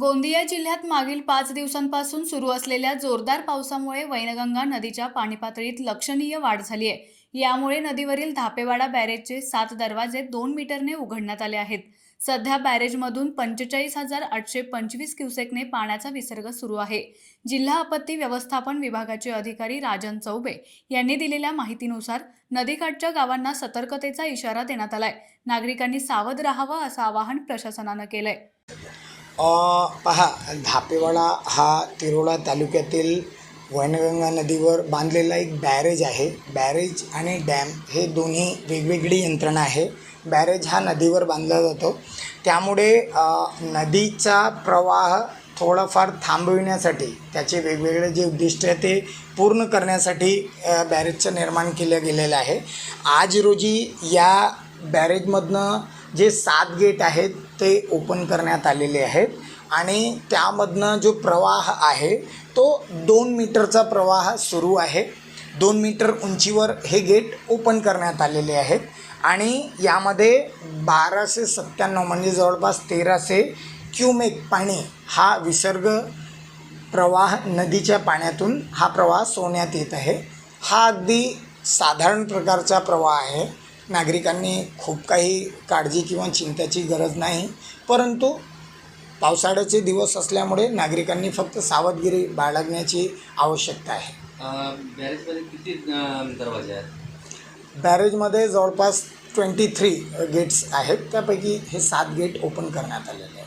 गोंदिया जिल्ह्यात मागील पाच दिवसांपासून सुरू असलेल्या जोरदार पावसामुळे वैनगंगा नदीच्या पाणीपातळीत लक्षणीय वाढ झाली आहे. यामुळे नदीवरील धापेवाडा बॅरेजचे सात दरवाजे दोन मीटरने उघडण्यात आले आहेत. सध्या बॅरेजमधून पंचेचाळीस हजार आठशे पंचवीस क्युसेकने पाण्याचा विसर्ग सुरू आहे. जिल्हा आपत्ती व्यवस्थापन विभागाचे अधिकारी राजन चौबे यांनी दिलेल्या माहितीनुसार नदीकाठच्या गावांना सतर्कतेचा इशारा देण्यात आलाय. नागरिकांनी सावध राहावं असं आवाहन प्रशासनानं केलंय. पहा धापेवाडा हा तिरोडा तालुक्यातील वैनगंगा नदीवर बांधलेला एक बॅरेज आहे. बॅरेज आणि डॅम हे दोन्ही वेगवेगळी यंत्रणा आहे. बॅरेज हा नदीवर बांधला जातो. त्यामुळे नदीचा प्रवाह थोडाफार थांबविण्यासाठी त्याचे वेगवेगळे जे उद्दिष्ट आहे ते पूर्ण करण्यासाठी बॅरेजचं निर्माण केलं गेलेलं आहे. आज रोजी या बॅरेजमधनं जे सात गेट आहेत ते ओपन करण्यात आलेले आहेत. आणि त्यामधनं जो प्रवाह आहे तो दोन मीटरचा प्रवाह सुरू आहे. दोन मीटर उंचीवर हे गेट ओपन करण्यात आलेले आहेत. आणि यामध्ये बाराशे सत्त्याण्णव म्हणजे जवळपास तेराशे क्युमेक पाणी हा विसर्ग प्रवाह नदीच्या पाण्यातून हा प्रवाह सोडण्यात येत आहे. हा अगदी साधारण प्रकारचा प्रवाह आहे. नागरिकांनी खूप काही काळजी किंवा चिंतेची गरज नाही. परंतु पावसाळ्याचे दिवस असल्यामुळे नागरिकांनी फक्त सावधगिरी बाळगण्याची आवश्यकता आहे. बॅरेजमध्ये किती दरवाजे आहेत? बॅरेजमध्ये जवळपास ट्वेंटी थ्री गेट्स आहेत. त्यापैकी हे सात गेट ओपन करण्यात आलेले आहेत.